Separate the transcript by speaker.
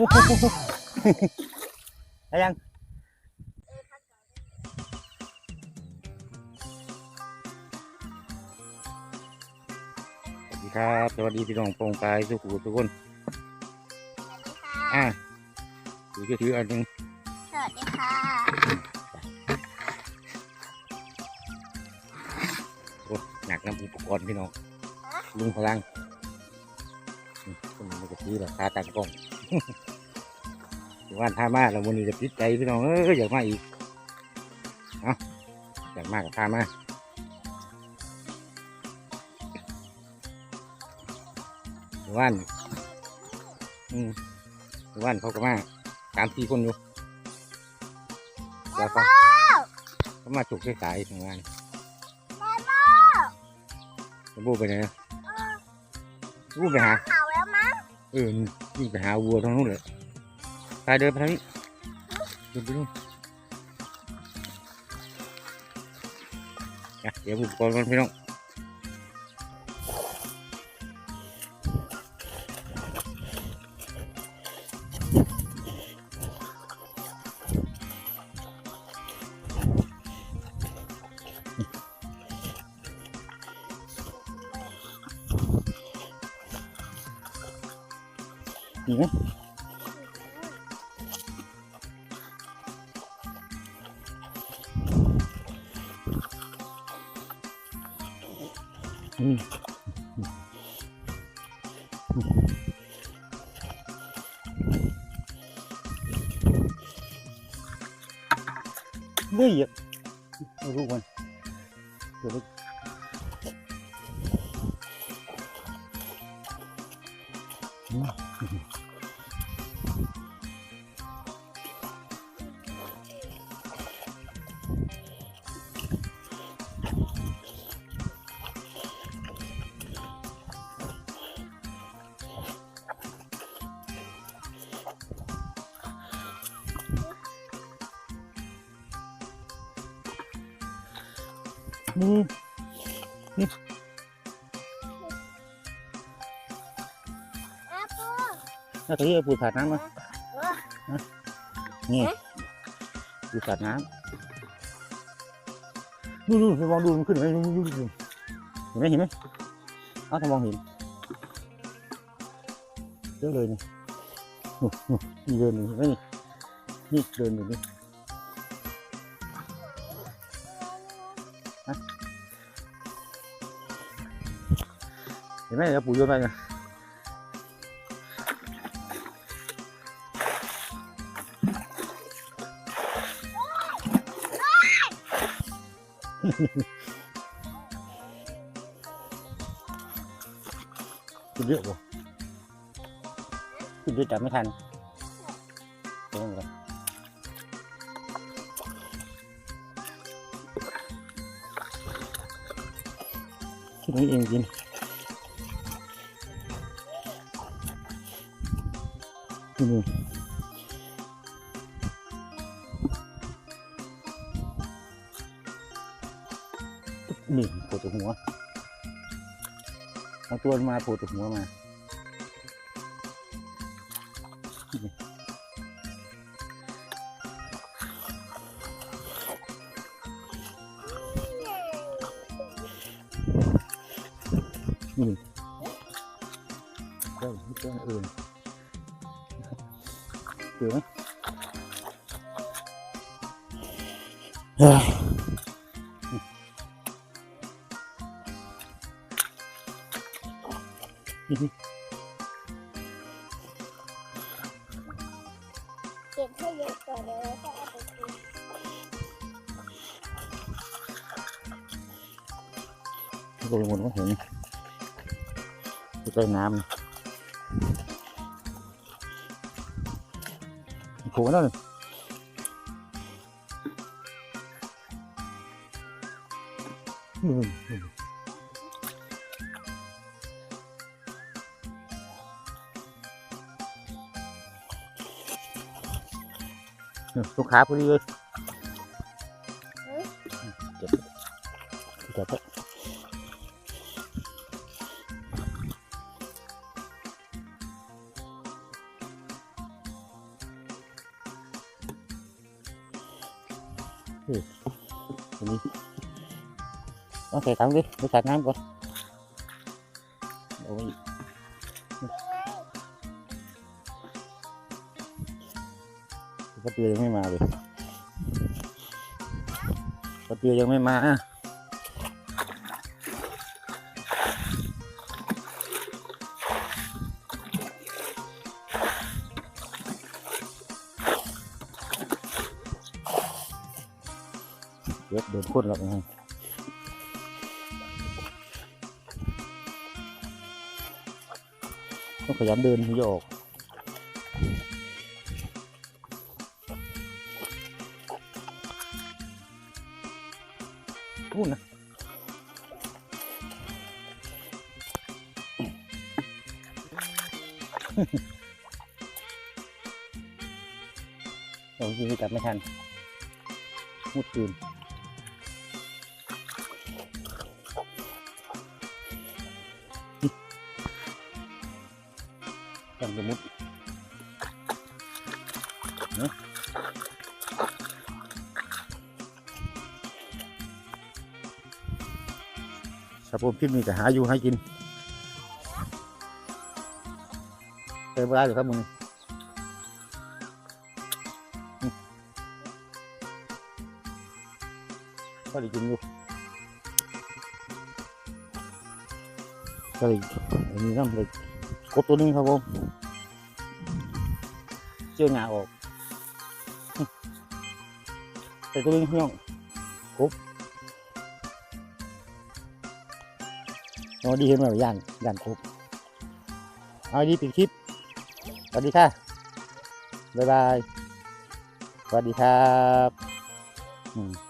Speaker 1: อ้โหได้ยังสวัสดีครับสวัสดีพี่น้องปองปลายทุกผู้ทุกคนอะถือถืออันหนึง
Speaker 2: สวัสดีค่ะ
Speaker 1: โอ้หนักน้ำอุปกรณ์พี่น้องลุงพลังอืมคนนี้มันก็ถือราคาตั้งกล้อง ว่านท่ามาแล้ววันนี้จะพิดใจพี่น้องเอออยากมาอีกเอาอยากมากับท่ามาว่านอืมว่านเขาก็มาสามสี่คนอยู่แล้วก็เขามาจุกสายๆทางว่านจะบูไปไหนนะบูไปหา
Speaker 2: เขาแล้วมั้ง
Speaker 1: เออนี่ไปหาวัวทางนู้นเลย ไปเดินไปทางนี้เดินไปนู่นอะเดี๋ยวอุปกรณ์กันพี่น้องนี่ไห มอืมเฮ้ยอะไม่รู้ นเดี๋ยวไปอืมนี่
Speaker 2: อาปู
Speaker 1: แล้วตรงนี้เอาปูสาดน้ำมา
Speaker 2: เออ
Speaker 1: นี่ปูสาดน้ำดูดูไปมองดูมันขึ้นไหมดูดูดูเห็นไหมเห็นไหมเอาถ้ามองเห็นเยอะเลยนี่นู่นนู่นนี่เดินอยู่เห็นไหมนี่นี่เดินอยู่นี่ เห็นไหมเดี๋ยวปู่โยนไปน นั่นเองจีนเดี๋ยวก่องกินดูนี่ปวดหัวเอาตัวมาปวดหัวมา นี่เจ้าเจ้าอื่นเจอไหมเก็
Speaker 2: บให้เยอะก่อนเลยแล้วก็เอาไปกิน
Speaker 1: โดนหมดก็เห็น อยู่ใต้น้ำโผล่นั่นอืม ตัวนี้ต้องใส่ถังดิไปตักน้ำก่อนโอ้ยกระเตือยังไม่มาเลยกระเตือยังไม่มา เดี๋ยวเดินพ่นหรอกนะต้องขยันเดินถึงจะออกพูดนะบางทีจับไม่ทันมุดปืน จังจะมุดเนะครับผมคลิปนี้ก็หาอยู่ให้กินเติมเวลาอยู่ครับมึงก็ได้กินอยู่ก็เลยอันนี้น้ำเลย กบตัวนึงครับผมเจือหงาออกแต่ตัวหนึงพี่น้องกบเอาดีเห็นไหมย่านย่านกบเอาดีปิดคลิปสวัสดีค่ะบ๊ายบายสวัสดีครับอืม